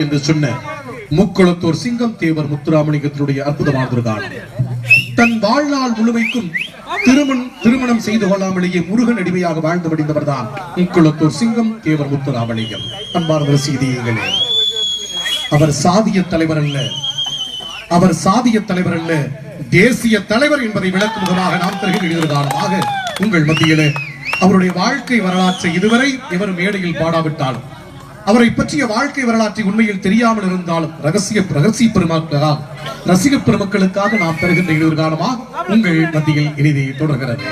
என்று சொன்ன முக்குளத்தூர் சிங்கம் தேவர் முத்துராமலிங்கத்தினுடைய அற்புதமான காலம் தன் வாழ்நாள் முழுமைக்கும் திருமணம் திருமணம் செய்து கொள்ளாமலேயே முருகன் அடிமையாக வாழ்ந்து முடிந்தவர் தான் முக்குளத்தூர் சிங்கம் தேவர் முத்துராமலிங்கம். அன்பார்ந்த செய்திகளே அவர் சாதிய தலைவர் அல்ல அவர் சாதிய தலைவர் அல்ல தேசிய தலைவர் என்பதை விளக்கும் விதமாக நாம் தருகிற காரணமாக உங்கள் மத்தியிலே அவருடைய வாழ்க்கை வரலாற்றை இதுவரை இவர் மேடையில் பாடாவிட்டாலும் அவரை பற்றிய வாழ்க்கை வரலாற்றை உண்மையில் தெரியாமல் இருந்தாலும் ரகசிய ரகசிய பெருமக்களால் ரசிக பெருமக்களுக்காக நாம் பெறுகின்ற இடையூறு காலமாக உங்கள் மத்தியில் இறுதி தொடர்கிறது.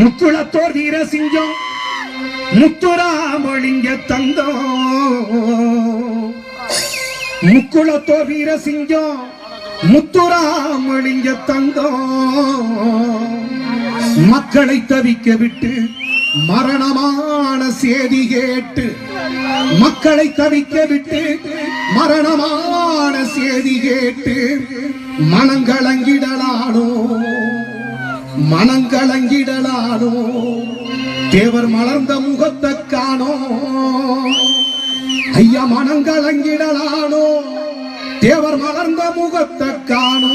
முக்குளத்தோர் வீரசிங்கம் முத்துராமலிங்க தங்கம் முக்குளத்தோர் வீரசிங்கம் முத்துராமலிங்க தந்தம் மக்களை தவிக்க விட்டு மரணமான செய்தி கேட்டு மக்களை கவிக்க விட்டு மரணமான செய்தி கேட்டு மனங்களங்கிடலானோ மனங்களங்கிடலானோ தேவர் மலர்ந்த முகத்தை காணோ? ஐயா மனங்களங்கிடலானோ தேவர் மலர்ந்த முகத்தை காணோ?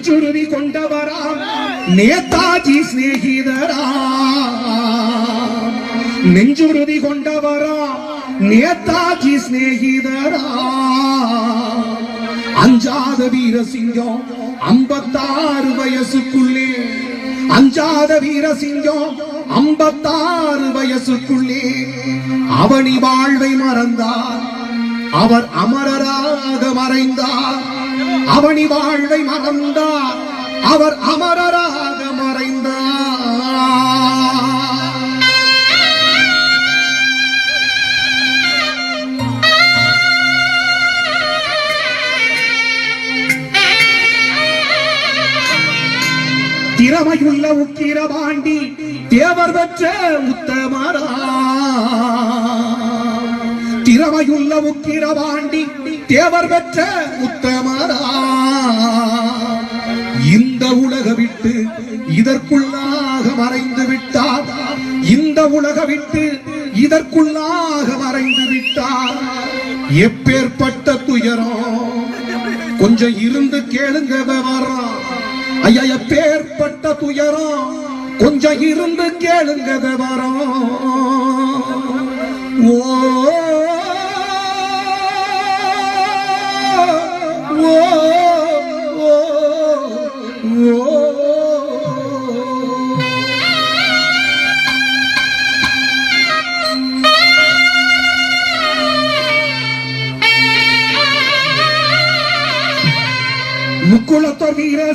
நெஞ்சுருவி கொண்டவரா நேதாஜி சிநேகிதரா நெஞ்சுருதி கொண்டவரா நேதாஜி சிநேகிதரா அஞ்சாத வீரசிங்கம் ஐம்பத்தாறு வயசுக்குள்ளே. அஞ்சாத வீரசிங்கம் ஐம்பத்தாறு வயசுக்குள்ளே. அவனி வாழ்வை மறந்தார். அவர் அமரராக மறைந்தார். அவனி வாழ்வை மறந்தார். அவர் அமரராக மறைந்தார். திறமையுள்ள உக்கிரபாண்டி தேவர் பெற்ற உத்தமரா. திறமையுள்ள உக்கிரபாண்டி தேவர் பெற்ற உத்தமரா. விட்டு இதற்குள்ளாக மறைந்து விட்டார். இந்த உலக விட்டு இதற்குள்ளாக மறைந்து விட்டார். எப்பேற்பட்ட துயரம் கொஞ்சம் இருந்து கேளுங்க விவரம். ஐயா எப்பேற்பட்ட துயரம் கொஞ்சம் இருந்து கேளுங்க விவரம். ஓ ஓ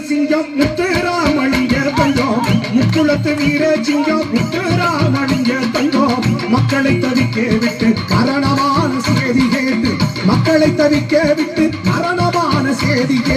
சிங்கம் முத்துராமலிங்க தங்கம். முக்குளத்து வீர சிங்கம் முத்துராமலிங்க தங்கம். மக்களை தவிக்க விட்டு மரணமான செய்தி கேட்டு மக்களை தவிக்க விட்டு மரணமான செய்தி கேட்டு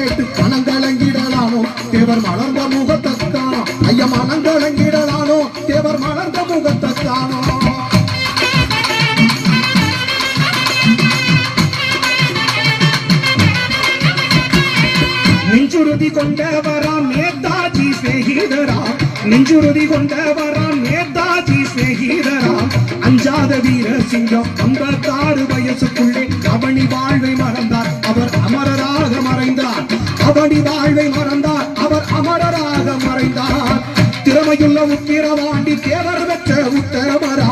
சிநேகிதராம் நெஞ்சுறுதி கொண்டவரா நேதாஜி சிநேகிதராம் அஞ்சாத வீர சிங்கம் ஐம்பத்தாறு வயசுக்குள்ளே அவனி வாழ்வை மறந்தார். அவர் அமரராக மறைந்தார். அவனி வாழ்வை மறந்தார். அவர் அமரராக மறைந்தார். திறமையுள்ள உத்திரவாண்டி தேவர் பெற்ற உத்தமரா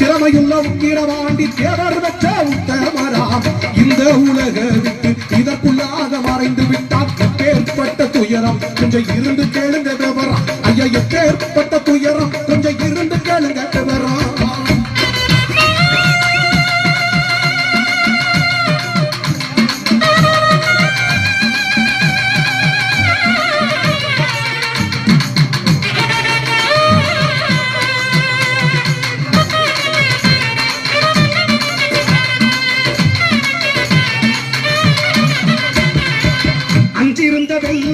திறமையுள்ள உத்திரவாண்டி தேவர் பெற்ற உத்தமரா இந்த உலக விட்டு இதற்குள்ள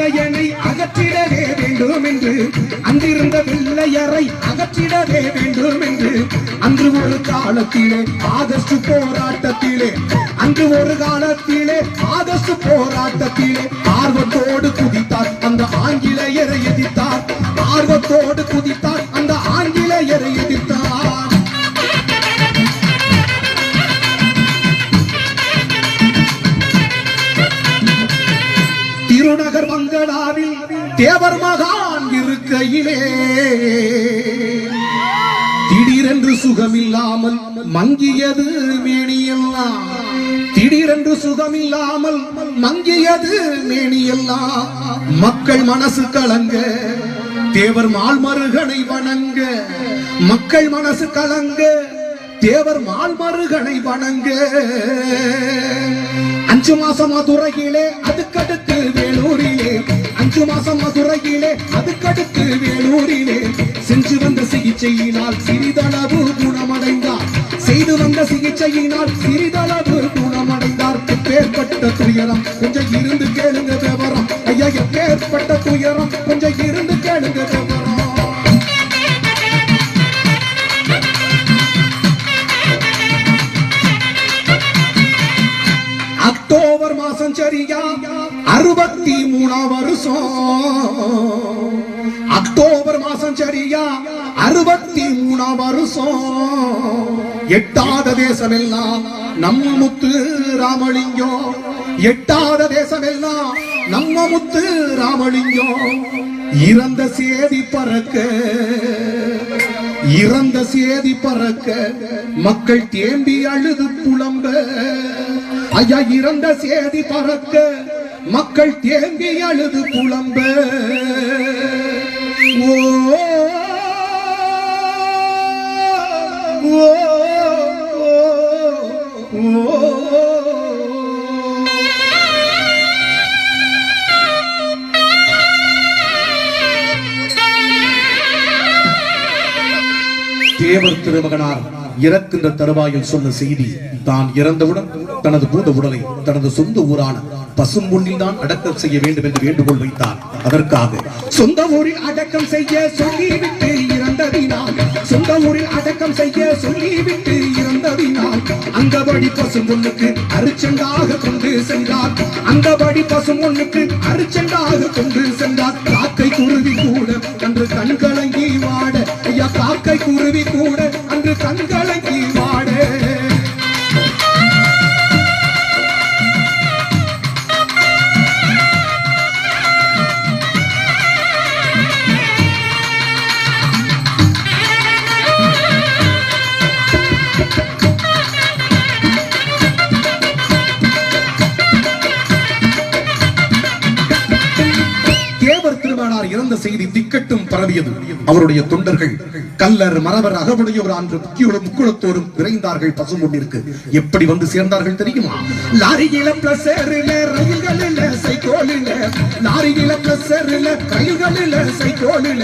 வெள்ளையனை அகற்றிடவே வேண்டும் என்று அங்கிருந்த வெள்ளையரை அகற்றிடவே வேண்டும் என்று அன்று ஒரு காலத்திலே ஆகஸ்ட் போராட்டத்திலே அன்று ஒரு காலத்திலே ஆகஸ்ட் போராட்டத்திலே ஆர்வத்தோடு குதித்தார். அந்த ஆங்கிலேயரை எதிர்த்தார். ஆர்வத்தோடு குதித்தார். தேவர் மகான் இருக்கையிலே. திடீரென்று சுகமில்லாமல் மங்கியது மேனியெல்லாம். திடீரென்று சுகமில்லாமல் மங்கியது மேனியெல்லாம். மக்கள் மனசு கலங்க தேவர் மால்மருகனை வணங்க மக்கள் மனசு கலங்க தேவர் மால்மருகனை வணங்க. அஞ்சு மாசமா துறையிலே அதுக்கடுத்து வேலூரில் அஞ்சு மாசம் மதுரையிலே அதுக்கடுத்து வேலூரிலே. செஞ்சு வந்த சிகிச்சையினால் சிறிதளவு குணமடைந்தார். செய்து வந்த சிகிச்சையினால் சிறிதளவு குணமடைந்தார். பேர்பட்ட துயரம் கொஞ்சம் இருந்து கேளுங்க தேசம். எட்டாத தேசம் எல்லாம் நம்ம முத்து ராமலிங்கம் எட்டாத தேசம் எல்லாம் நம்ம முத்து ராமலிங்கம் இறந்த சேதி பறக்க இறந்த சேதி பறக்க மக்கள் தேம்பி அழுது புலம்ப. ஐயா இறந்த சேதி பறக்க மக்கள் தேம்பி அழுது புலம்ப. ஓ, தேவர் திருமகனார் இறக்கின்ற தருவாயில் சொன்ன செய்தி தான் இறந்தவுடன் தனது பூத உடலை தனது சொந்த ஊரான பசும் பசும்பொன்னில் தான் அடக்கம் செய்ய வேண்டும் என்று வேண்டுகோள் வைத்தார். அதற்காக சொந்த ஊரில் அடக்கம் செய்ய சொல்லிவிட்டு இறந்ததினால் சொந்த ஊரில் அடக்கம் செய்ய சொல்லிவிட்டு இறந்ததினால் அங்கபடி பசும் பொண்ணுக்கு அரிச்செண்டாக கொண்டு சென்றார். அங்கபடி பசும் பொண்ணுக்கு அரிச்செண்டாக கொண்டு சென்றார். காக்கை குருவி கூட அன்று கண்கலங்கி வாட ஐயா காக்கை குருவி கூட அன்று கண்கலங்கி பரவியது. அவருடைய தொண்டர்கள் கல்லர் மரவர் அகமுடையோர் அன்று முக்கியோடும் முக்குளத்தோடும் விரைந்தார்கள் பசும்பொன்னிற்கு. எப்படி வந்து சேர்ந்தார்கள் தெரியுமா? லாரியில பிளஸரில ரயில்களில சைக்கோலில லாரியில பிளஸரில ரயில்களில சைக்கோலில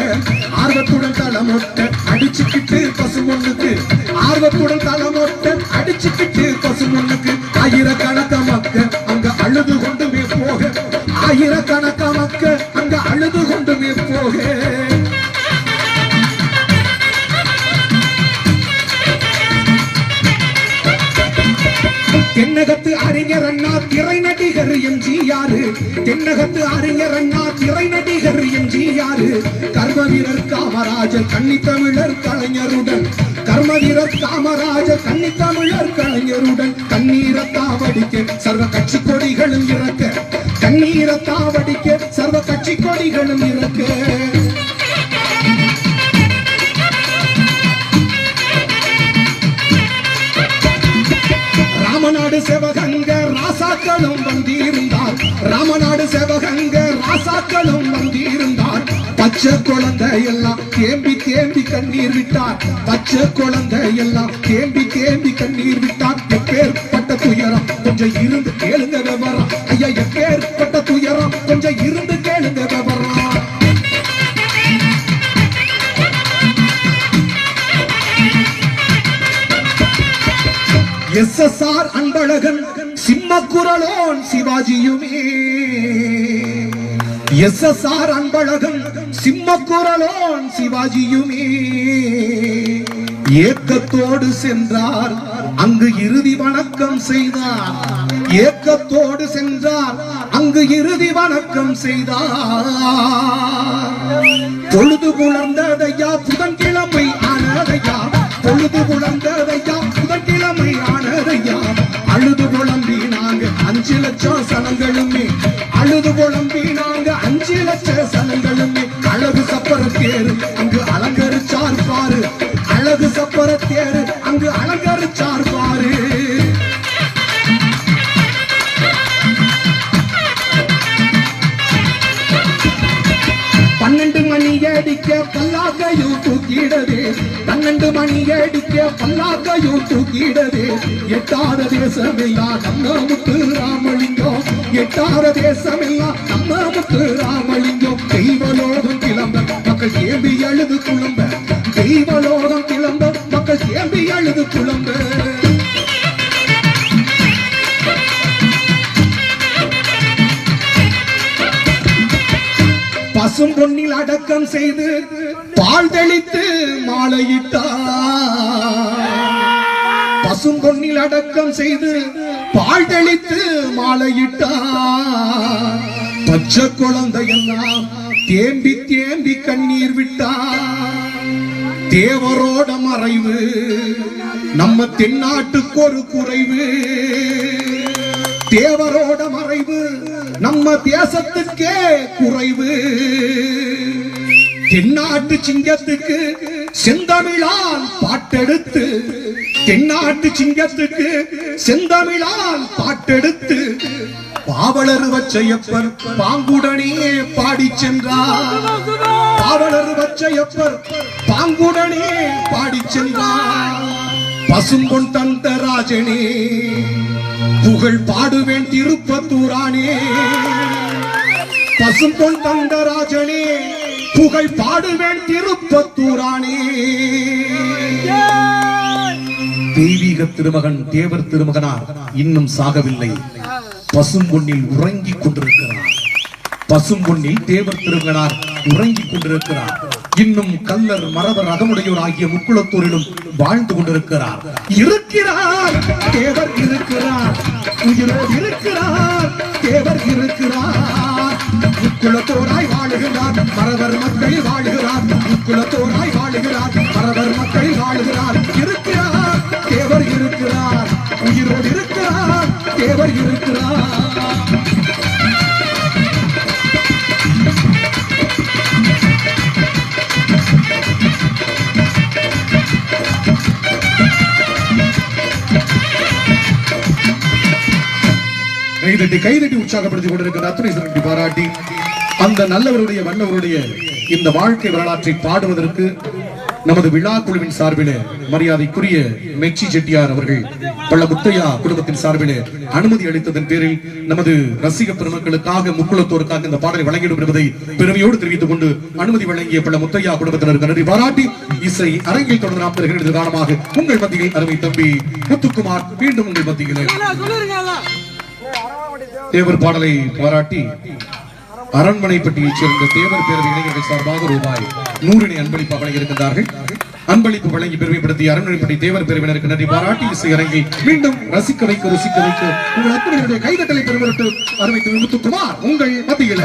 ஆர்வத்துடன் தளமொட்ட அடிச்சுக்கிட்டு பசு ஒண்ணுக்கு ஆர்வத்துடன் தளமொட்ட அடிச்சுக்கிட்டு பசு ஒண்ணுக்கு ஆயிரக்கணக்க மக்க அங்க அழுது கொண்டுமே போக. ஆயிரக்கணக்க மக்கள் அங்க அழுது கொண்டுமே போக. அறிஞர் அண்ணா திரை நடிகர் எம்ஜிஆர். தென்னகத்து அறிஞர் அண்ணா திரை நடிகர் எம்ஜிஆர். கர்ம வீரர் காமராஜர் கன்னி தமிழர் கலைஞருடன். கர்ம வீரர் காமராஜர் கன்னி தமிழர் கலைஞருடன் கண்ணீரத்தாவடிக்க சர்வ கட்சி கொடிகளும் இறக்க. கண்ணீரத்தாவடிக்க சர்வ கட்சி கொடிகளும் இறக்க. ராசாக்களும் வந்திருந்தார். பச்சை குழந்தை எல்லாம் தேம்பி தேம்பி கண்ணீர் விட்டார். பச்சை குழந்தை எல்லாம் தேம்பி தேம்பி கண்ணீர் விட்டார். எப்பேற்பட்ட துயரம் கொஞ்சம் இருந்து கேளுங்க விவரம். ஐயா எப்பேற்பட்ட துயரம் கொஞ்சம் இருந்து கேளுங்க விவரம். எஸ் எஸ் ஆர் அன்பழகன் சிம்ம குரலோன் சிவாஜியுமே. எஸ் எஸ் ஆர் அன்பழகன் சிவாஜியுமே. ஏக்கத்தோடு சென்றார் அங்கு இறுதி வணக்கம் செய்தார். ஏக்கத்தோடு சென்றார் அங்கு இறுதி வணக்கம் செய்தார். பொழுது புலர்ந்ததையா புதன்கிழமை ஆனதையா? பொழுது புலர்ந்ததையா புதன்கிழமை ஆனதையா? அழுது புலம்பி நாங்க அஞ்சு லட்சம் சனங்களுமே. அழுது புலம்பி நாங்க அஞ்சு சனங்களுமே அழகு சப்பர தேரு அங்கு அலங்கரிச்சார் பாரு. அழகு சப்பர தேரு. அங்கு அலங்கரிச்சார் பாரு. பன்னெண்டு மணி அடிக்க பல்லாக்கையும் தூக்கிடவே பன்னெண்டு மணி அடிக்க பல்லாக்கையும் தூக்கிடது எட்டாத தேசமெல்லாம் நம்ம முத்து ராமலிங்கம். எட்டாத தேசமெல்லாம் நம்ம ராமலிங்கம் தெய்வலோகம் கிளம்ப. மக்கள் ஏம்பி அழுது குழம்ப. தெய்வலோகம் கிளம்ப. மக்கள் ஏம்பி அழுது குழம்ப. பசும் பொன்னில் அடக்கம் செய்து பால் தெளித்து மாலையிட்டார் பசும் பொன்னில் அடக்கம் செய்து பால் தெளித்து மாலையிட்டார் பச்சை குழந்தையெல்லாம் தேம்பி தேம்பி கண்ணீர் விட்டார். தேவரோட மறைவு நம்ம தென்னாட்டுக்கு ஒரு குறைவு. தேவரோட மறைவு நம்ம தேசத்துக்கே குறைவு. தென்னாட்டு சிங்கத்துக்கு செந்தமிழால் பாட்டெடுத்து தென்னாட்டு சிங்கத்துக்கு செந்தமிழால் பாட்டெடுத்து பாவலருவ செய்யப்பர். பாங்குடனே பாடி சென்றார். பாவலருவ செய்யப்பர். பாங்குடனே பாடி சென்றார். பசும்பொன் தந்த ராஜனே புகழ் பாடுவேன் திருப்பத்தூரானே. பசும்பொன் தந்த ராஜனே புகழ் பாடுவேன் திருப்பத்தூரானே. தெய்வீக திருமகன் தேவர் திருமகனார் இன்னும் சாகவில்லை. பசும்பொன்னில் உறங்கிக் கொண்டிருக்கிறார். பசும்பொன்னில் தேவர் திருவிழார் உறங்கிக் கொண்டிருக்கிறார். இன்னும் கல்லர் மரபர் அகமுடையோர் ஆகிய முக்குளத்தூரிலும் வாழ்ந்து கொண்டிருக்கிறார். இருக்கிறார் தேவர் இருக்கிறார் உயிரோடு இருக்கிறார் தேவர் இருக்கிறார். முக்குளத்தோராய் வாழுகிறார் மரபர் மக்கள் வாழுகிறார் முக்குளத்தோராய் தேவர் இருக்கிறார் கைதட்டி கைதட்டி உற்சாகப்படுத்திக் கொண்டிருக்கிற அத்துணை சிறப்பி பாராட்டி அந்த நல்லவருடைய வல்லவருடைய இந்த வாழ்க்கை வரலாற்றை பாடுவதற்கு நமது விழா குழுவின் சார்பிலே மரியாதைக்குரிய மெச்சி செட்டியார் அவர்கள் பள்ள முத்தையா குடும்பத்தின் சார்பிலே அனுமதி அளித்ததன் பேரில் நமது ரசிக பெருமக்களுக்காக முக்குளத்தோருக்காக இந்த பாடலை வழங்கிடும் என்பதை பெருமையோடு தெரிவித்துக் கொண்டு அனுமதி வழங்கிய பள்ள முத்தையா குடும்பத்தினருக்கு நன்றி பாராட்டி இசை அரங்கில் தொடர்ந்து நாம் பெறுகிற காரணமாக உங்கள் மத்தியில் அருமை தம்பி முத்துக்குமார் மீண்டும் உங்கள் மத்தியிலே. தேவர் பாடலை பாராட்டி அரண்மனைப்பட்டியைச் சேர்ந்த தேவர் பேரவை இளைஞர்கள் சார்பாக ரூபாய் நூறினை அன்பளிப்பு வழங்கியிருக்கின்றார்கள் அன்பளிப்பு வழங்கி பெருமைப்படுத்திய அரண்மனைப்பட்டி தேவர் பிரிவினருக்கு நன்றி. பாராட்டி இசை அரங்கை மீண்டும் ரசிக்க வைக்க ருசிக்க வைக்க உங்கள் அத்தனை கைதட்டலை பெருமரட்டு அருமை திரு முத்துக்குமார் உங்கள் மத்தியில.